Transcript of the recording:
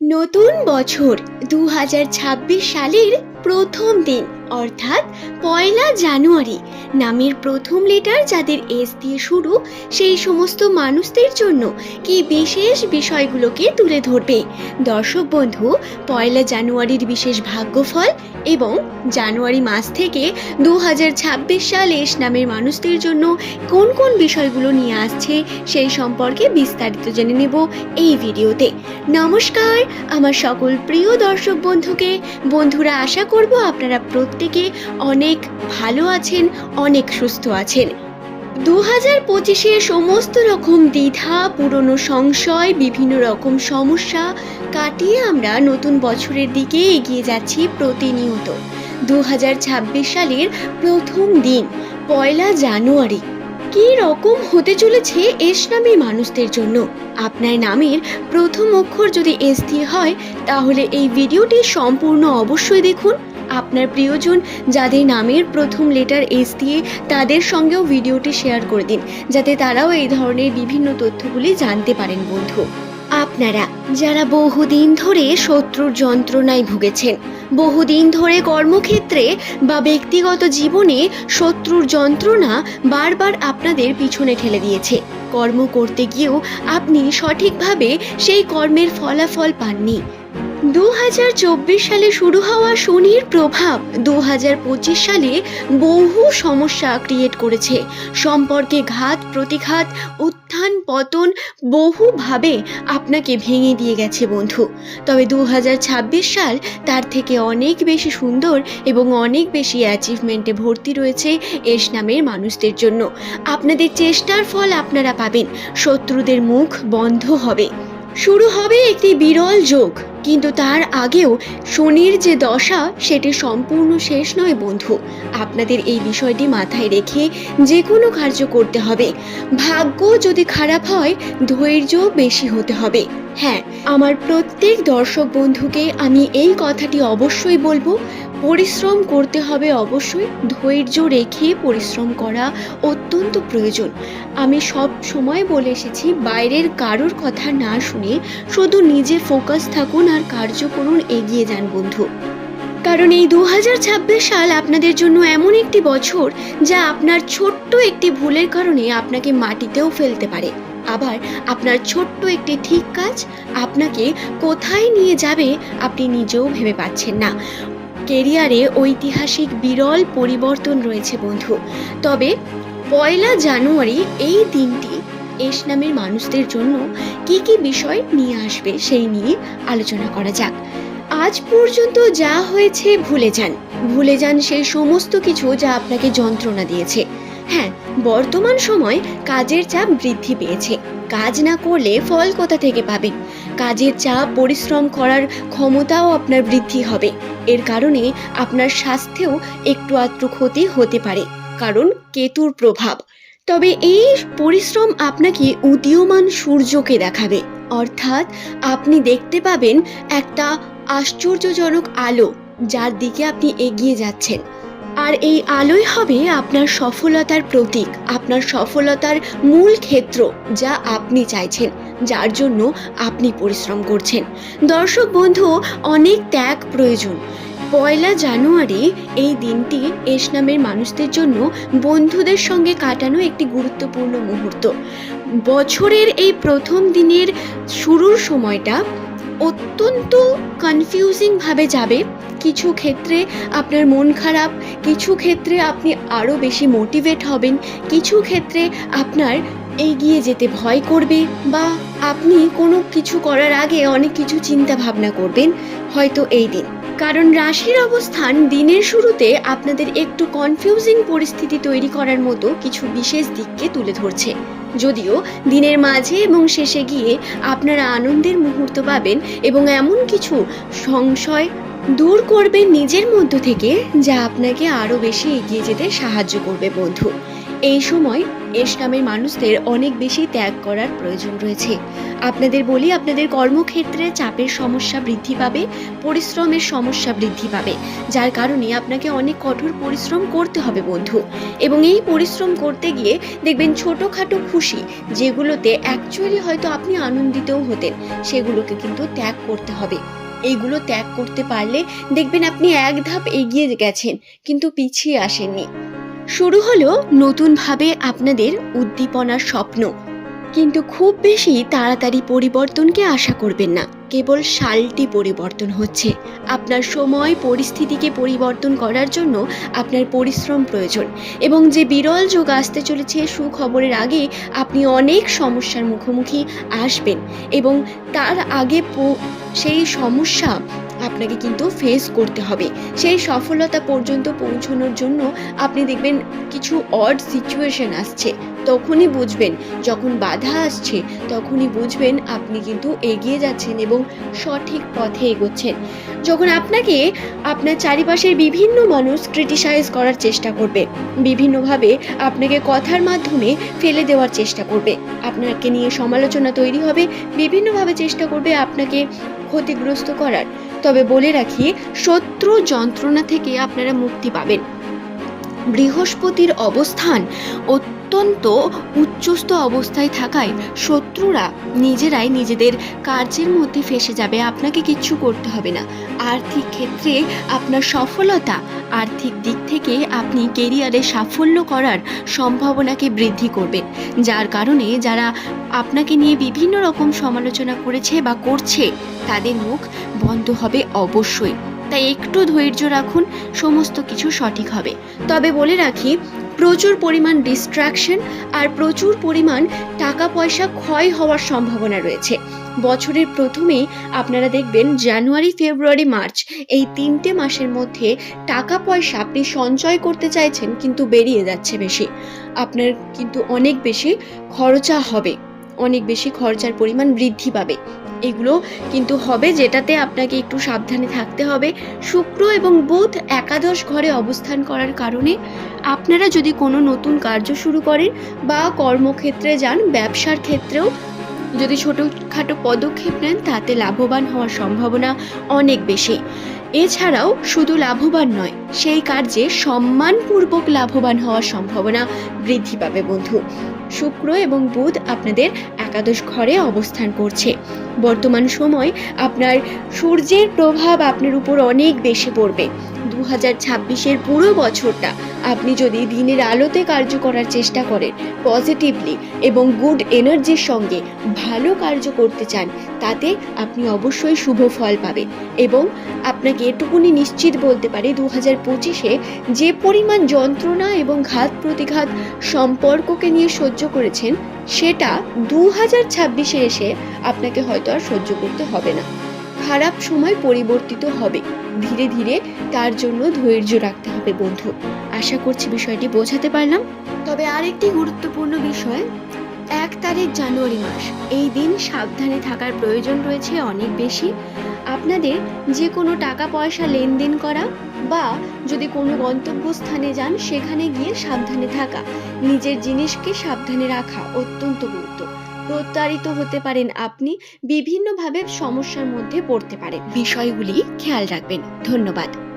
নতুন বছর দু হাজার ছাব্বিশ সালের প্রথম দিন, অর্থাৎ পয়লা জানুয়ারি। নামের প্রথম লেটার যাদের এস দিয়ে শুরু, সেই সমস্ত মানুষদের জন্য কি বিশেষ বিষয়গুলোকে তুলে ধরবে? দর্শক বন্ধু, পয়লা জানুয়ারির বিশেষ ভাগ্যফল এবং জানুয়ারি মাস থেকে দু হাজার ছাব্বিশ সাল এস নামের মানুষদের জন্য কোন কোন বিষয়গুলো নিয়ে আসছে, সেই সম্পর্কে বিস্তারিত জেনে নেব এই ভিডিওতে। নমস্কার, আমার সকল প্রিয় দর্শক বন্ধুকে। বন্ধুরা, আশা করব, আপনারা প্রত্যেকে অনেক ভালো আছেন, অনেক সুস্থ আছেন। দু হাজার পঁচিশে সমস্ত রকম দ্বিধা, পুরনো সংশয়, বিভিন্ন রকম সমস্যা কাটিয়ে আমরা নতুন বছরের দিকে এগিয়ে যাচ্ছি প্রতিনিয়ত। দু হাজার ছাব্বিশ সালের প্রথম দিন, পয়লা জানুয়ারি। কী রকম হতে চলেছে এস নামের মানুষদের জন্য? আপনার নামের প্রথম অক্ষর যদি এস দিয়ে হয়, তাহলে এই ভিডিওটি সম্পূর্ণ অবশ্যই দেখুন। আপনার প্রিয়জন যাদের নামের প্রথম লেটার এস দিয়ে, তাদের সঙ্গেও ভিডিওটি শেয়ার করে দিন, যাতে তারাও এই ধরনের বিভিন্ন তথ্যগুলি জানতে পারেন, বন্ধু। আপনারা যারা বহুদিন ধরে শত্রুর যন্ত্রণায় ভুগেছেন, বহুদিন ধরে কর্মক্ষেত্রে বা ব্যক্তিগত জীবনে শত্রুর যন্ত্রণা বারবার আপনাদের পিছনে ঠেলে দিয়েছে। কর্ম করতে গিয়েও আপনি সঠিকভাবে সেই কর্মের ফলাফল পাননি। দু হাজার চব্বিশ সালে শুরু হওয়া শনির প্রভাব দু হাজার পঁচিশ সালে বহু সমস্যা ক্রিয়েট করেছে। সম্পর্কে ঘাত, প্রতিঘাত, উত্থান, পতন বহুভাবে আপনাকে ভেঙে দিয়ে গেছে বন্ধু। তবে দু হাজার ছাব্বিশ সাল তার থেকে অনেক বেশি সুন্দর এবং অনেক বেশি অ্যাচিভমেন্টে ভর্তি রয়েছে এস নামের মানুষদের জন্য। আপনাদের চেষ্টার ফল আপনারা পাবেন, শত্রুদের মুখ বন্ধ হবে। শুরু হবে একটি বিরল যোগ। কিন্তু তার আগেও শনির যে দশা, সেটি সম্পূর্ণ শেষ নয় বন্ধু। আপনাদের এই বিষয়টি মাথায় রেখে যে কোনো কার্য করতে হবে। ভাগ্য যদি খারাপ হয়, ধৈর্য বেশি হতে হবে। হ্যাঁ আমার প্রত্যেক দর্শক বন্ধুকে আমি এই কথাটি অবশ্যই বলব পরিশ্রম করতে হবে অবশ্যই। ধৈর্য রেখে পরিশ্রম করা অত্যন্ত প্রয়োজন। আমি সব সময় বলে এসেছি, বাইরের কারোর কথা না শুনে শুধু নিজে ফোকাস থাকুন আর কার্য করুন, এগিয়ে যান বন্ধু। কারণ এই দু হাজার ছাব্বিশ সাল আপনাদের জন্য এমন একটি বছর যা আপনার ছোট্ট একটি ভুলের কারণে আপনাকে মাটিতেও ফেলতে পারে। আবার আপনার ছোট্ট একটি ঠিক কাজ আপনাকে কোথায় নিয়ে যাবে আপনি নিজেও ভেবে পাচ্ছেন না। কেরিয়ারে ঐতিহাসিক বিরল পরিবর্তন রয়েছে, বন্ধু। তবে পয়লা জানুয়ারি এই দিনটি এস নামের মানুষদের জন্য কি কি বিষয় নিয়ে আসবে সেই নিয়ে আলোচনা করা যাক। আজ পর্যন্ত যা হয়েছে ভুলে যান। ভুলে যান সেই সমস্ত কিছু যা আপনাকে যন্ত্রণা দিয়েছে। হ্যাঁ বর্তমান সময় কাজের চাপ বৃদ্ধি পেয়েছে। কাজ না করলে ফল কোথা থেকে পাবেন কাজের চাপ, পরিশ্রম করার ক্ষমতাও আপনার বৃদ্ধি হবে। এর কারণে আপনার স্বাস্থ্যেও একটু আধটু ক্ষতি হতে পারে, কারণ কেতুর প্রভাব। তবে এই পরিশ্রম আপনাকে উদীয়মান সূর্যকে দেখাবে। অর্থাৎ আপনি দেখতে পাবেন একটা আশ্চর্যজনক আলো, যার দিকে আপনি এগিয়ে যাচ্ছেন। আর এই আলোই হবে আপনার সফলতার প্রতীক, আপনার সফলতার মূল ক্ষেত্র যা আপনি চাইছেন, যার জন্য আপনি পরিশ্রম করছেন। দর্শক বন্ধু, অনেক ত্যাগ প্রয়োজন। পয়লা জানুয়ারি এই দিনটি এস নামের মানুষদের জন্য বন্ধুদের সঙ্গে কাটানো একটি গুরুত্বপূর্ণ মুহূর্ত। বছরের এই প্রথম দিনের শুরুর সময়টা অত্যন্ত কনফিউজিংভাবে যাবে। কিছু ক্ষেত্রে আপনার মন খারাপ, কিছু ক্ষেত্রে আপনি আরও বেশি মোটিভেট হবেন, কিছু ক্ষেত্রে আপনার এগিয়ে যেতে ভয় করবে বা আপনি কোনো কিছু করার আগে অনেক কিছু চিন্তা ভাবনা করবেন হয়তো এই দিন। কারণ রাশির অবস্থান দিনের শুরুতে আপনাদের একটু কনফিউজিং পরিস্থিতি তৈরি করার মতো কিছু বিশেষ দিককে তুলে ধরছে। যদিও দিনের মাঝে এবং শেষে গিয়ে আপনারা আনন্দের মুহূর্ত পাবেন এবং এমন কিছু সংশয় দূর করবেন নিজের মধ্য থেকে, যা আপনাকে আরও বেশি এগিয়ে যেতে সাহায্য করবে, বন্ধু। এই সময় এস নামের মানুষদের অনেক বেশি ত্যাগ করার প্রয়োজন রয়েছে। আপনাদের বলি, আপনাদের কর্মক্ষেত্রে চাপের সমস্যা বৃদ্ধি পাবে, পরিশ্রমের সমস্যা বৃদ্ধি পাবে, যার কারণে আপনাকে অনেক কঠোর পরিশ্রম করতে হবে, বন্ধু। এবং এই পরিশ্রম করতে গিয়ে দেখবেন ছোটোখাটো খুশি, যেগুলোতে অ্যাকচুয়ালি হয়তো আপনি আনন্দিতও হতেন, সেগুলোকে কিন্তু ত্যাগ করতে হবে। এইগুলো ত্যাগ করতে পারলে দেখবেন আপনি এক ধাপ এগিয়ে গেছেন, কিন্তু পিছিয়ে আসেননি। শুরু হলো নতুনভাবে আপনাদের উদ্দীপনার স্বপ্ন। কিন্তু খুব বেশি তাড়াতাড়ি পরিবর্তনকে আশা করবেন না। কেবল সালটি পরিবর্তন হচ্ছে। আপনার সময় পরিস্থিতিকে পরিবর্তন করার জন্য আপনার পরিশ্রম প্রয়োজন এবং যে বিরল যুগ আসতে চলেছে সুখবরের আগে আপনি অনেক সমস্যার মুখোমুখি আসবেন এবং তার আগে সেই সমস্যা আপনাকে কিন্তু ফেস করতে হবে। সেই সফলতা পর্যন্ত পৌঁছানোর জন্য আপনি দেখবেন কিছু অড সিচুয়েশন আসছে। তখনই বুঝবেন, যখন বাধা আসছে, তখনই বুঝবেন আপনি কিন্তু এগিয়ে যাচ্ছেন এবং সঠিক পথে এগোচ্ছেন। যখন আপনাকে আপনার চারিপাশের বিভিন্ন মানুষ ক্রিটিসাইজ করার চেষ্টা করবে, বিভিন্নভাবে আপনাকে কথার মাধ্যমে ফেলে দেওয়ার চেষ্টা করবে। আপনাকে নিয়ে সমালোচনা তৈরি হবে, বিভিন্নভাবে চেষ্টা করবে আপনাকে ক্ষতিগ্রস্ত করার। তবে বলে রাখি শত্রু যন্ত্রণা থেকে আপনারা মুক্তি পাবেন। বৃহস্পতির অবস্থান অত্যন্ত উচ্চস্থ অবস্থায় থাকায় শত্রুরা নিজেরাই নিজেদের কার্যের মধ্যে ফেসে যাবে। আপনাকে কিচ্ছু করতে হবে না। আর্থিক ক্ষেত্রে আপনার সফলতা, আর্থিক দিক থেকে আপনি কেরিয়ারে সাফল্য করার সম্ভাবনাকে বৃদ্ধি করবেন যার কারণে যারা আপনাকে নিয়ে বিভিন্ন রকম সমালোচনা করেছে বা করছে, তাদের মুখ বন্ধ হবে অবশ্যই। তাই একটু ধৈর্য রাখুন, সমস্ত কিছু সঠিক হবে। তবে বলে রাখি, প্রচুর পরিমাণ ডিস্ট্রাকশন আর প্রচুর পরিমাণ টাকা পয়সা ক্ষয় হওয়ার সম্ভাবনা রয়েছে। বছরের প্রথমেই আপনারা দেখবেন জানুয়ারি, ফেব্রুয়ারি, মার্চ এই তিনটে মাসের মধ্যে টাকা পয়সা আপনি সঞ্চয় করতে চাইছেন কিন্তু বেরিয়ে যাচ্ছে বেশি। আপনার কিন্তু অনেক বেশি খরচা হবে। অনেক বেশি খরচার পরিমাণ বৃদ্ধি পাবে। এগুলো কিন্তু হবে যেটাতে আপনাকে একটু সাবধানে থাকতে হবে। শুক্র এবং বুধ একাদশ ঘরে অবস্থান করার কারণে আপনারা যদি কোনো নতুন কার্য শুরু করেন বা কর্মক্ষেত্রে যান, ব্যবসার ক্ষেত্রেও যদি ছোটোখাটো পদক্ষেপ নেন, তাতে লাভবান হওয়ার সম্ভাবনা অনেক বেশি। এছাড়াও শুধু লাভবান নয়, সেই কার্যে সম্মানপূর্বক লাভবান হওয়ার সম্ভাবনা বৃদ্ধি পাবে বন্ধু। শুক্র এবং বুধ আপনাদের একাদশ ঘরে অবস্থান করছে। বর্তমান সময় আপনার সূর্যের প্রভাব আপনার উপর অনেক বেশি পড়বে। হাজার ছাব্বিশের পুরো বছরটা আপনি যদি দিনের আলোতে কার্য করার চেষ্টা করেন পজিটিভলি এবং গুড এনার্জির সঙ্গে ভালো কার্য করতে চান, তাতে আপনি অবশ্যই শুভ ফল পাবেন। এবং আপনাকে এটুকুনি নিশ্চিত বলতে পারি দু হাজার পঁচিশে যে পরিমাণ যন্ত্রণা এবং ঘাত প্রতিঘাত সম্পর্ককে নিয়ে সহ্য করেছেন, সেটা দু হাজার ছাব্বিশে এসে আপনাকে হয়তো আর সহ্য করতে হবে না। খারাপ সময় পরিবর্তিত হবে। ধীরে ধীরে তার জন্য ধৈর্য রাখতে হবে, বন্ধু। আশা করছি বিষয়টি বোঝাতে পারলাম। তবে আরেকটি গুরুত্বপূর্ণ বিষয়, এক তারিখ জানুয়ারি মাস। এই দিন সাবধানে থাকার প্রয়োজন রয়েছে অনেক বেশি। আপনাদের যে কোনো টাকা পয়সা লেনদেন করা বা যদি কোনো গন্তব্যস্থানে যান, সেখানে গিয়ে সাবধানে থাকা। নিজের জিনিসকে সাবধানে রাখা অত্যন্ত গুরুত্ব। প্রতারিত হতে পারেন আপনি বিভিন্নভাবে সমস্যার মধ্যে পড়তে পারেন। বিষয়গুলি খেয়াল রাখবেন। ধন্যবাদ।